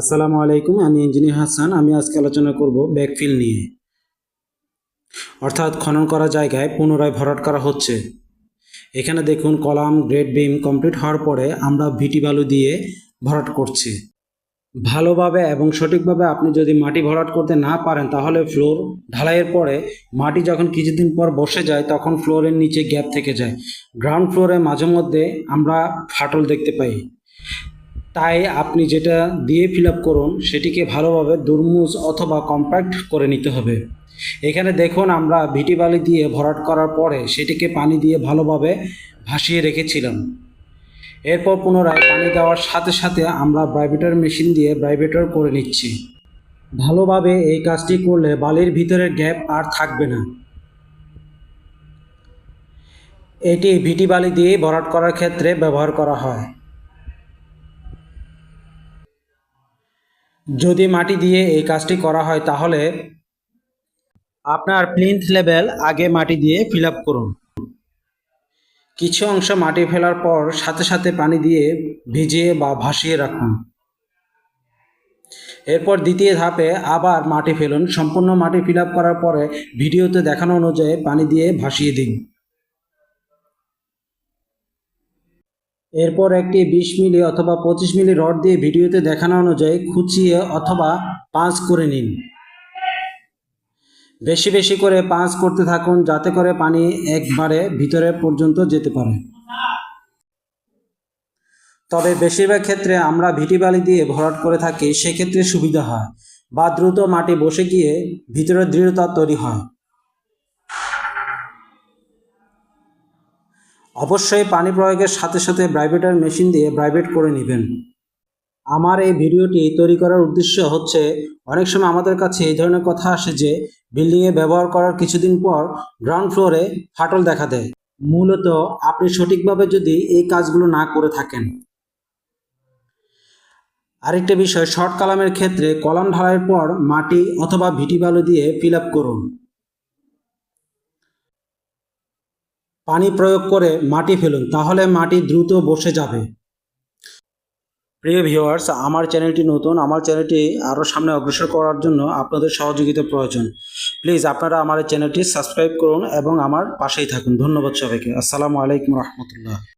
আসসালামু আলাইকুম, আমি ইঞ্জিনিয়ার হাসান। আমি আজকে আলোচনা করব ব্যাকফিল নিয়ে। অর্থাৎ খনন করা জায়গায় পুনরায় ভরাট করা হচ্ছে। এখানে দেখুন, কলাম, গ্রেড বিম কমপ্লিট হওয়ার পরে আমরা ভিটি বালু দিয়ে ভরাট করছি। ভালোভাবে এবং সঠিকভাবে আপনি যদি মাটি ভরাট করতে না পারেন, তাহলে ফ্লোর ঢালাইয়ের পরে মাটি যখন কিছুদিন পর বসে যায়, তখন ফ্লোরের নিচে গ্যাপ থেকে যায়। গ্রাউন্ড ফ্লোরে মাঝে মধ্যে আমরা ফাটল দেখতে পাই। তাই আপনি যেটা দিয়ে ফিল করুন, সেটিকে ভালোভাবে দুর্মুজ অথবা কম্প্যাক্ট করে নিতে হবে। এখানে দেখুন, আমরা ভিটি বালি দিয়ে ভরাট করার পরে সেটিকে পানি দিয়ে ভালোভাবে ভাসিয়ে রেখেছিলাম। এরপর পুনরায় পানি দেওয়ার সাথে সাথে আমরা ব্রাইভেটর মেশিন দিয়ে ব্রাইভেটর করে নিচ্ছি। ভালোভাবে এই কাজটি করলে বালির ভিতরে গ্যাপ আর থাকবে না। এটি ভিটি বালি দিয়ে ভরাট করার ক্ষেত্রে ব্যবহার করা হয়। যদি মাটি দিয়ে এই কাজটি করা হয় তাহলে আপনার প্লিন্থ লেভেল আগে মাটি দিয়ে ফিল করুন। কিছু অংশ মাটি ফেলার পর সাথে সাথে পানি দিয়ে ভিজিয়ে বা ভাসিয়ে রাখুন। এরপর দ্বিতীয় ধাপে আবার মাটি ফেলুন। সম্পূর্ণ মাটি ফিল করার পরে ভিডিওতে দেখানো অনুযায়ী পানি দিয়ে ভাসিয়ে দিন। এরপর একটি বিশ মিলি অথবা পঁচিশ মিলি রড দিয়ে ভিডিওতে দেখানো অনুযায়ী খুঁচিয়ে অথবা পাঁচ করে নিন। বেশি বেশি করে পাঁচ করতে থাকুন যাতে করে পানি একবারে ভিতরে পর্যন্ত যেতে পারে। তবে বেশিরভাগ ক্ষেত্রে আমরা ভিটি বালি দিয়ে ভরাট করে থাকি, সেক্ষেত্রে সুবিধা হয়। বা দ্রুত মাটি বসে গিয়ে ভিতরে দৃঢ়তা তৈরি হয়। অবশ্যই পানি প্রয়োগের সাথে সাথে ব্রাইভেটার মেশিন দিয়ে ব্রাইভেট করে নেবেন। আমার এই ভিডিওটি তৈরি করার উদ্দেশ্য হচ্ছে, অনেক সময় আমাদের কাছে এই ধরনের কথা আসে যে, বিল্ডিংয়ে ব্যবহার করার কিছুদিন পর গ্রাউন্ড ফ্লোরে ফাটল দেখা দেয়। মূলত আপনি সঠিকভাবে যদি এই কাজগুলো না করে থাকেন। আরেকটা বিষয়, শর্ট কালামের ক্ষেত্রে কলাম ঢালাইয়ের পর মাটি অথবা ভিটি বালু দিয়ে ফিল করুন। পানি প্রয়োগ করে মাটি ফেলুন, তাহলে মাটি দ্রুত বসে যাবে। প্রিয় ভিউয়ার্স, আমার চ্যানেলটি নতুন, আমার চ্যানেলটি আরও সামনে অগ্রসর করার জন্য আপনাদের সহযোগিতা প্রয়োজন। প্লিজ, আপনারা আমার চ্যানেলটি সাবস্ক্রাইব করুন এবং আমার পাশেই থাকুন। ধন্যবাদ সবাইকে। আসসালামু আলাইকুম রহমতুল্লাহ।